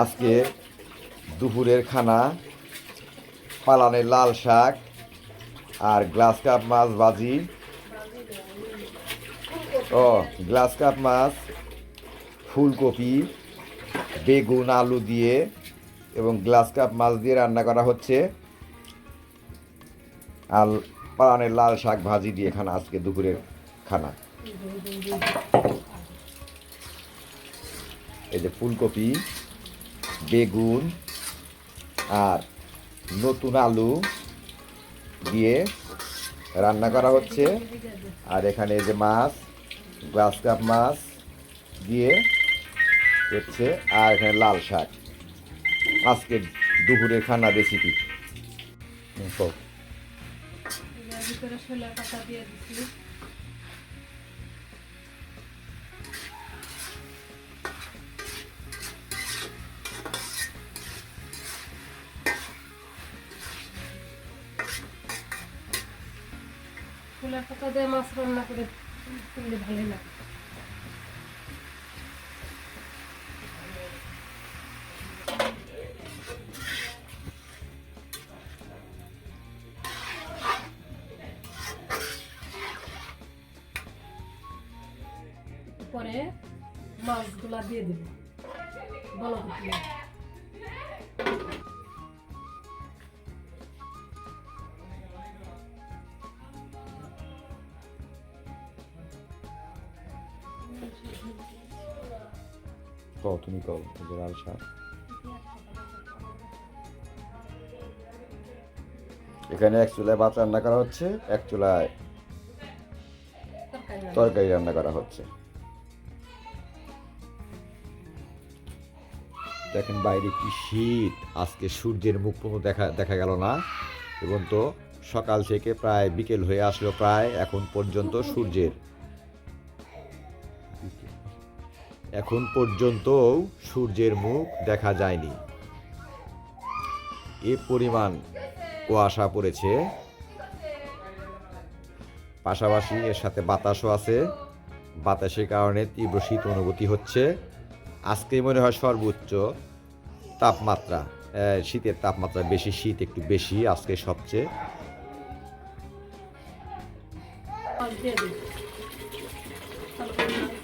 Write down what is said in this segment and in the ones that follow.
আজকে দুপুরের খানা, পালানের লাল শাক আর গ্লাস কাপ মাছ ভাজি। ও, গ্লাস কাপ মাছ, ফুলকপি, বেগুন, আলু দিয়ে এবং গ্লাস কাপ মাছ দিয়ে রান্না করা হচ্ছে। আর পালানের লাল শাক ভাজি দিয়ে খানা আজকে দুপুরের খানা। এই যে ফুলকপি বেগুন আর নতুন আলু দিয়ে রান্না করা হচ্ছে। আর এখানে যে মাছ গ্লাস কাপ মাছ দিয়ে হচ্ছে। আর এখানে লাল শাক। আজকে দুপুরের খানা রেসিপি এর ছোলা পাতা দিয়ে ছোলা পাতা দিয়ে মাছ রান্না করে করলে ভালো লাগে। পরে মাছগুলা দিয়ে দেবো। বলো কও তুমি কও যে লাল শাক। এখানে এক চুলায় ভাত রান্না করা হচ্ছে এক চুলায় তরকারি তরকারি রান্না করা হচ্ছে। দেখেন বাইরে কি শীত আজকে সূর্যের মুখ কোনো দেখা দেখা গেল না। এবং তো সকাল থেকে প্রায় বিকেল হয়ে আসলো প্রায় এখন পর্যন্ত সূর্যের এখন পর্যন্তও সূর্যের মুখ দেখা যায়নি। এ পরিমাণ কুয়াশা পড়েছে। পাশাপাশি এর সাথে বাতাসও আছে। বাতাসের কারণে তীব্র শীত অনুভূতি হচ্ছে। আজকে মনে হয় সর্বোচ্চ তাপমাত্রা শীতের তাপমাত্রা বেশি শীত একটু বেশি আজকে সবচেয়ে দিয়ে দিই ভালো করে নাড়ি।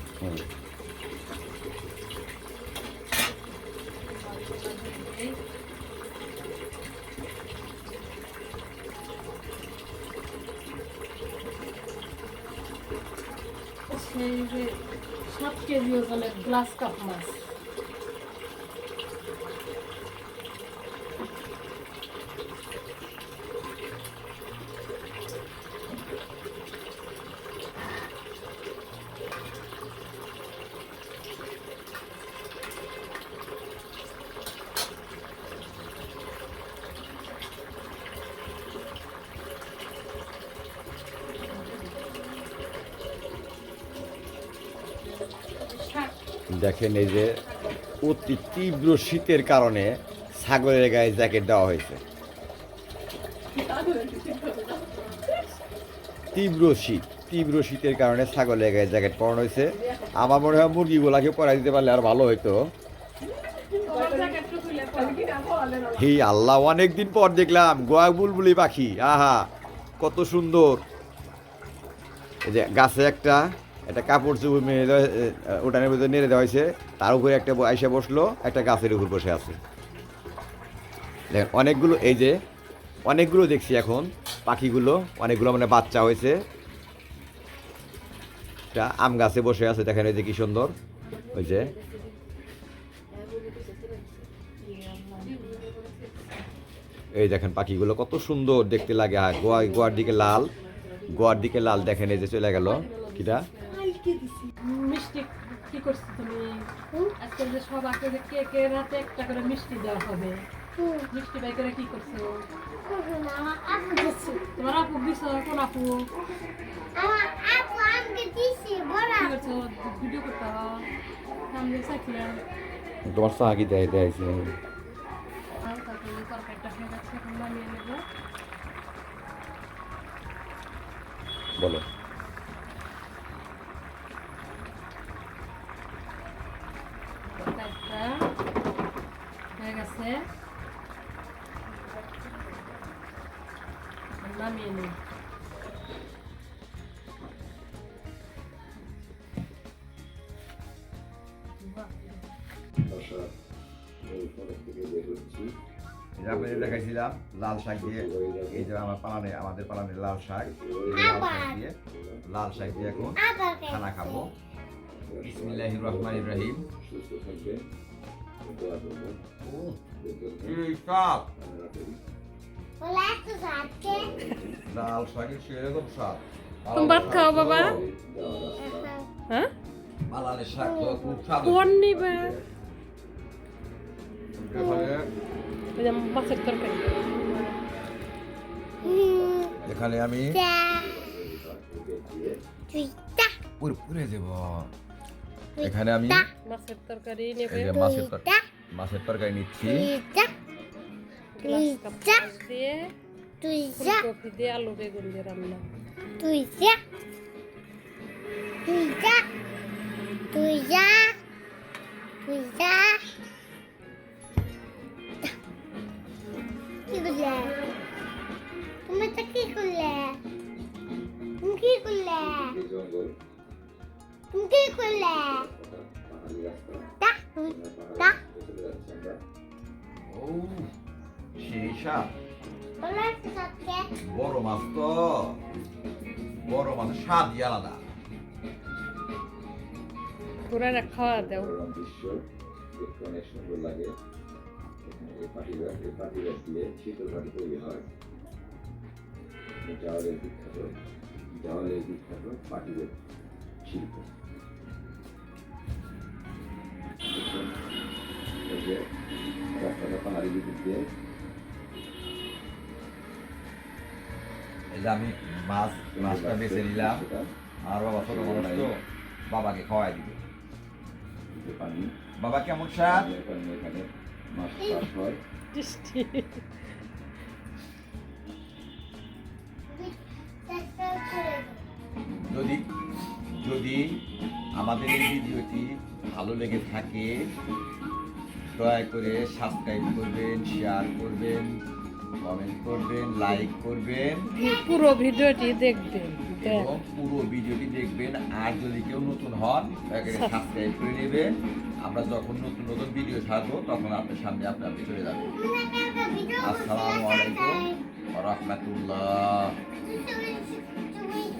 এই সেই যে সাত কেজি ওজনের গ্লাস কাপ মাছ দেখেন এই যে অতি তীব্র শীতের কারণে ছাগলের গায়ে জ্যাকেট দেওয়া হয়েছে। তীব্র শীত, তীব্র শীতের কারণে ছাগলের গায়ে জ্যাকেট পরানো হয়েছে। আমার মনে হয় মুরগিগুলাকে পরাই দিতে পারলে আর ভালো পড়ো। হে আল্লাহ, অনেকদিন পর দেখলাম গোয়া বুলবুলি পাখি। আহা, কত সুন্দর। এই যে গাছে একটা একটা কাপড় চুপড় মেরে দেওয়া উঠানের ভিতরে নেড়ে দেওয়া হয়েছে। তার উপরে একটা আইসা বসল, একটা গাছের উপর বসে আছে। দেখেন, অনেকগুলো, এই যে, অনেকগুলো দেখছি এখন, পাখিগুলো, অনেকগুলো মানে বাচ্চা হয়েছে। একটা আম গাছে বসে আছে, দেখেন এই যে কি সুন্দর। ওই যে। এই দেখেন পাখিগুলো কত সুন্দর দেখতে লাগে আর গোয়া, গোয়ার দিকে লাল, গোয়ার দিকে লাল, দেখেন এই যে চলে গেল, কিটা? মিষ্টি কি করছ তুমি? আজকে যে সব আছে যে কেকের হাতে একটা করে মিষ্টি দেওয়া হবে। মিষ্টি বাই করে কি করছ? তোমার আপু দিছ কোন আপু? কি ভিডিও করতে দেয় দেয় নামিয়ে নেব। বলো। আছে? নামিয়ে নিই। এই যে আপনাদের দেখাইছিলাম লাল শাক দিয়ে। এই যে আমার পালানে আমাদের পালানে লাল শাক। লাল শাক দিয়ে লাল শাক দিয়ে এখন খানা খাব। বিসমিল্লাহ রহমান ইব্রাহিম এই স্বাদ লাল শাকের সেরকম স্বাদ ভাত খাও বাবা হ্যাঁ পালানের শাক তো খুব স্বাদ কোন নিবে মাছের তরকারি এখানে আমি পুরো পুরে দেব এখানে আমি মাছের তরকারি নেব। এই যে মাছের তরকারি মাছের তরকারি নিচ্ছি। তুই যা তুই যা আলু বেগুন দিয়ে রান্না। তুই যা সাথে বড় মাছ তো বড় মাছ স্বাদই আলাদা। পুরা খাওয়া দেও। দৃশ্য দেখতে অনেক সুন্দর লাগে। এখানে এই পাটিরা এই পাটিরা দিয়ে শীতল পাটি তৈরি হয়। এই বিখ্যাত জাওয়ালের বিখ্যাত পাটিদের শিল্প। এই যে রাস্তাটা পাহাড়ি দিক দিয়ে। এই যে আমি মাছ মাছটা বেছে নিলাম। আর বাবা ছোট মানুষ তো বাবাকে খাওয়াই দিবে। পানি। বাবা কেমন স্বাদ এখানে মাছ চাষ হয়। যদি যদি আমাদের এই ভিডিওটি ভালো লেগে থাকে দয়া করে সাবস্ক্রাইব করবেন শেয়ার করবেন কমেন্ট করবেন লাইক করবেন। পুরো ভিডিওটি দেখবেন। এবং পুরো ভিডিওটি দেখবেন। আর যদি কেউ নতুন হন সাবস্ক্রাইব করে নেবেন। আমরা যখন নতুন নতুন ভিডিও ছাড়বো তখন আপনার সামনে আপনি আপনি চলে যাবেন আসসালামু আলাইকুম রহমতুল্লাহ।